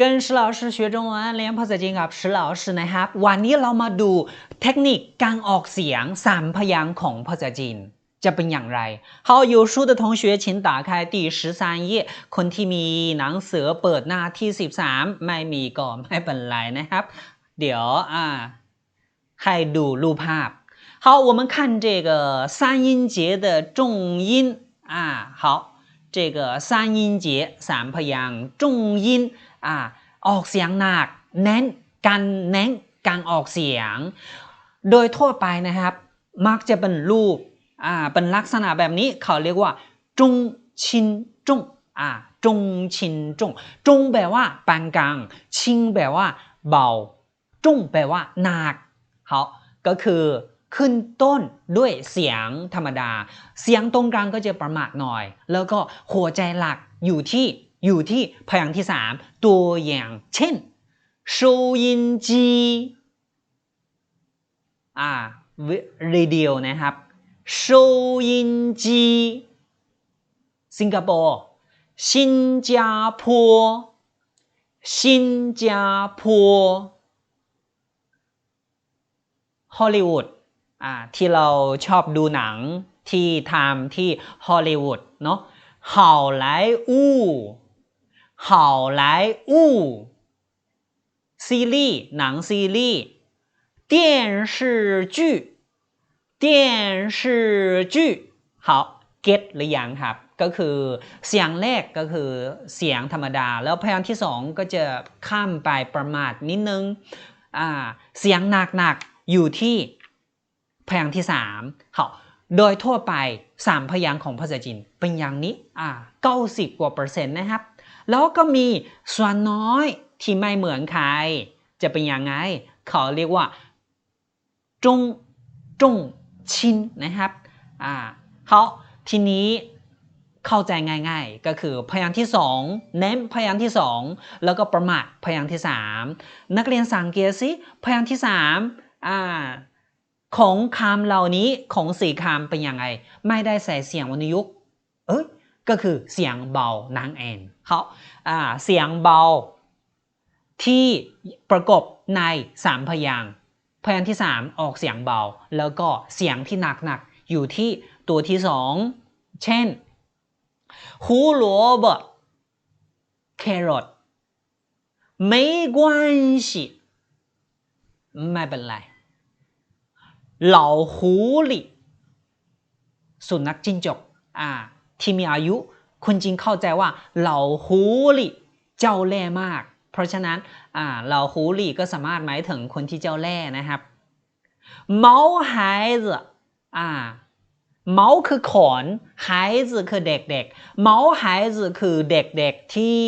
跟石老师学中文เรียนภาษาจีนกับ石老师นะครับ วันนี้เรามาดูเทคนิคการออกเสียงสามพยางค์ของภาษาจีน จะเป็นอย่างไร好有书的同学请打开第十三页คนที่มีหนังสือเปิดหน้าที่ 13 ไม่มีก็ไม่เป็นไรนะครับ เดี๋ยวอ่าให้ดูรูปภาพ好我们看这个三音节的重音啊好这个三音节สามพยางค์重音 อ่าออกเสียงหนักเน้นการเน้นการออกเสียง โดยทั่วไปนะครับ มักจะเป็นรูปอ่าเป็นลักษณะแบบนี้เขาเรียกว่าจงชินจงอ่าจงชินจงจงแปลว่าปานกลาง ชิงแปลว่าเบาจงแปลว่าหนักเขาก็คือขึ้นต้นด้วยเสียงธรรมดา เสียงตรงกลางก็จะประมาทหน่อย แล้วก็หัวใจหลักอยู่ที่ อยู่ที่พยางค์ที่สามตัวอย่างเช่น收音机อ่าเรดิโอนะครับ收音机สิงคโปร์新加坡新加坡ฮอลลีวูดอ่าที่เราชอบดูหนังที่ทำที่ฮอลลีวูดเนาะ好莱坞 好莱坞ซีรีส์หนังซีรีส์电视剧电视剧好เก็ตหรือยังครับ ก็คือเสียงแรกก็คือเสียงธรรมดา แล้วพยางค์ที่สองก็จะข้ามไปประมาทนิดนึงอ่าเสียงหนักๆอยู่ที่พยางค์ที่สาม好โดยทั่วไปสามพยางค์ของภาษาจีนเป็นอย่างนี้อ่าเก้าสิบกว่าเปอร์เซ็นต์นะครับ แล้วก็มีส่วนน้อยที่ไม่เหมือนใคร จะเป็นยังไง เขาเรียกว่า จงจงชินนะครับอ่าเขาทีนี้เข้าใจง่าย ๆ ก็คือพยางค์ที่สองเน้นพยางค์ที่สองแล้วก็ประมาทพยางค์ที่สามนักเรียนสังเกตสิพยางค์ที่สามอ่าของคำเหล่านี้ของสี่คำเป็นยังไง ไม่ได้ใส่เสียงวรรณยุกต์ ก็คือเสียงเบานางแอนเขาอ่าเสียงเบา ที่ประกบในสามพยางค์พยางค์ที่สามออกเสียงเบา แล้วก็เสียงที่หนักๆอยู่ที่ตัวที่สองเช่น胡萝卜แครอท没关系ไม่เป็นไรเหล่าหูหลี่สุนัขจิ้งจกอ่า ที่มีอายุคุณจริงเข้าใจว่าเหล่าหูหลี่เจ้าเล่ห์มาก เพราะฉะนั้นอ่าเหล่าหูหลี่ก็สามารถหมายถึงคนที่เจ้าเล่ห์นะครับเมาหาย子อ่าเมาคือขนหาย子คือเด็กๆเมาหาย子คือเด็กๆที่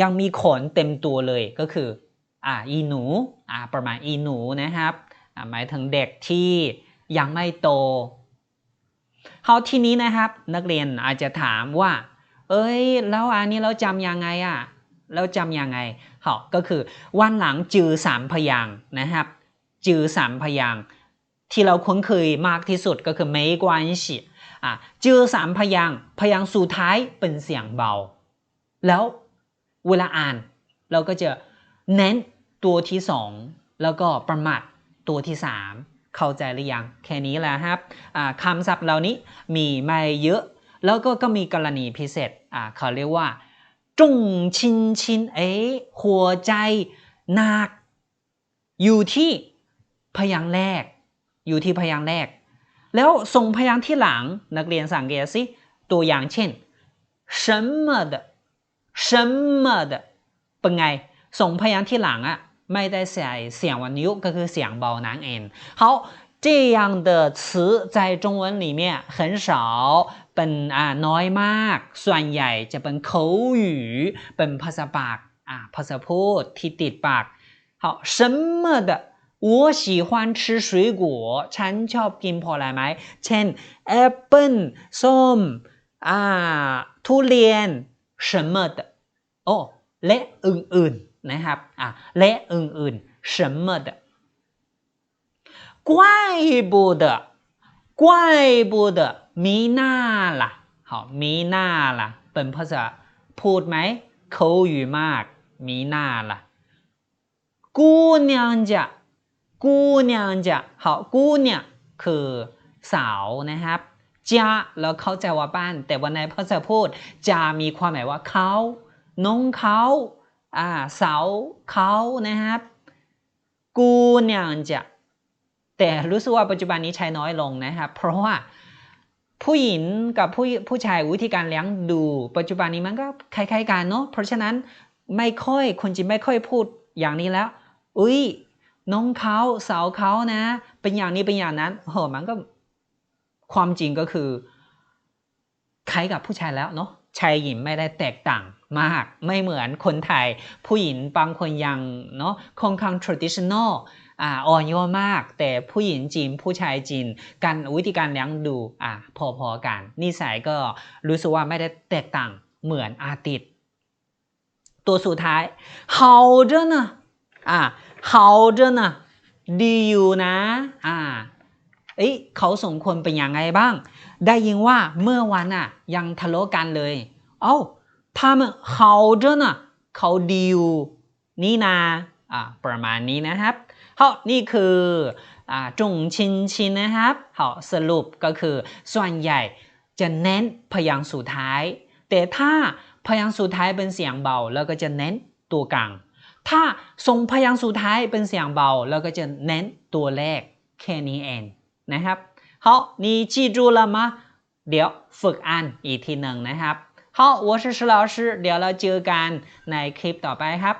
ยังมีขนเต็มตัวเลยก็คืออ่าอีหนูอ่าประมาณอีหนูนะครับ หมายถึงเด็กที่ยังไม่โต เขาทีนี้นะครับ นักเรียนอาจจะถามว่า เอ้ย แล้วอันนี้เราจำยังไงอะ่ะเราจำยังไงเขาก็คือวันหลังจือสามพยางนะครับ จือสามพยางที่เราคุ้นเคยมากที่สุดก็คือไม่กวนฉีอะจือสามพยางพยางสุดท้ายเป็นเสียงเบา แล้วเวลาอ่าน เราก็จะเน้นตัวที่สองแล้วก็ประมาทตัวที่3 เข้าใจหรือยัง แค่นี้แหละครับคำศัพท์เหล่านี้มีไม่เยอะ แล้วก็ก็มีกรณีพิเศษเขาเรียกว่าจงชินชินเอ๋หัวใจหนัก อยู่ที่พยางค์แรก อยู่ที่พยางค์แรก แล้วส่งพยางค์ที่หลังนักเรียนสังเกตสิ ตัวอย่างเช่น什么的什么的เป็นไง ส่งพยางค์ที่หลังอะ ไม่ได้ใส่เสียงวันยุก็คือเสียงเบานั่นเอง好这样的词在中文里面很少เป็นอ่าน้อยมาก ส่วนใหญ่จะเป็น口语เป็นภาษาปากอ่าภาษาพูดที่ติดปาก好什么的我喜欢吃水果ฉันชอบกินผลไม้เช่นแอปเปิ้ลส้มอ่าทุเรียน什么的โอ้และอื่นๆ นะครับอ่ะและอื่นๆ什么的怪不得怪不得มีหน้าล่ะ好มีหน้าล่ะเป็นภาษาพูดไหม口语มาก มีหน้าล่ะกูเนียงจะกูเนียงจะ好กูเนี่ยคือสาวนะครับจ้าแล้วเข้าใจว่าบ้าน แต่วันในภาษาพูดจะมีความหมายว่าเขาน้องเขา อ่าสาวเขานะครับกูเนี่ยจะแต่รู้สึกว่าปัจจุบันนี้ใช้น้อยลงนะครับ เพราะว่าผู้หญิงกับผู้ผู้ชายวิธีการเลี้ยงดู ปัจจุบันนี้มันก็คล้ายๆกันเนาะเพราะฉะนั้นไม่ค่อยคนจีนไม่ค่อยพูดอย่างนี้แล้วอุ้ยน้องเขาสาวเขานะ เป็นอย่างนี้เป็นอย่างนั้นโหมันก็ความจริงก็คือคล้ายกับผู้ชายแล้วเนาะ ชายหญิงไม่ได้แตกต่างมาก ไม่เหมือนคนไทย ผู้หญิงบางคนยังเนาะค่อนข้าง traditional อ่าอ่อนโยนมาก แต่ผู้หญิงจีนผู้ชายจีนการวิธีการเลี้ยงดูอ่าพอๆกัน นิสัยก็รู้สึกว่าไม่ได้แตกต่างเหมือนอาทิตย์ ตัวสุดท้าย好着呢อ่า好着呢ดีอยู่นะอ่า เอ้ยเขาสมควรเป็นยังไงบ้าง ได้ยินว่าเมื่อวันอ่ะยังทะเลาะกันเลย เอ้า他们好着呢เขาดีอยู่นี่นะอ่าประมาณนี้นะครับ 好นี่คืออ่าจงชินชินนะครับ好สรุปก็คือส่วนใหญ่จะเน้นพยางค์สุดท้าย แต่ถ้าพยางค์สุดท้ายเป็นเสียงเบา แล้วก็จะเน้นตัวกลาง ถ้าทรงพยางค์สุดท้ายเป็นเสียงเบา แล้วก็จะเน้นตัวแรกแค่นี้เอง นะครับ好你记住了吗เดี๋ยวฝึกอ่านอีกทีหนึ่งนะครับ好我是石老师เดี๋ยวเราเจอกันในคลิปต่อไปครับ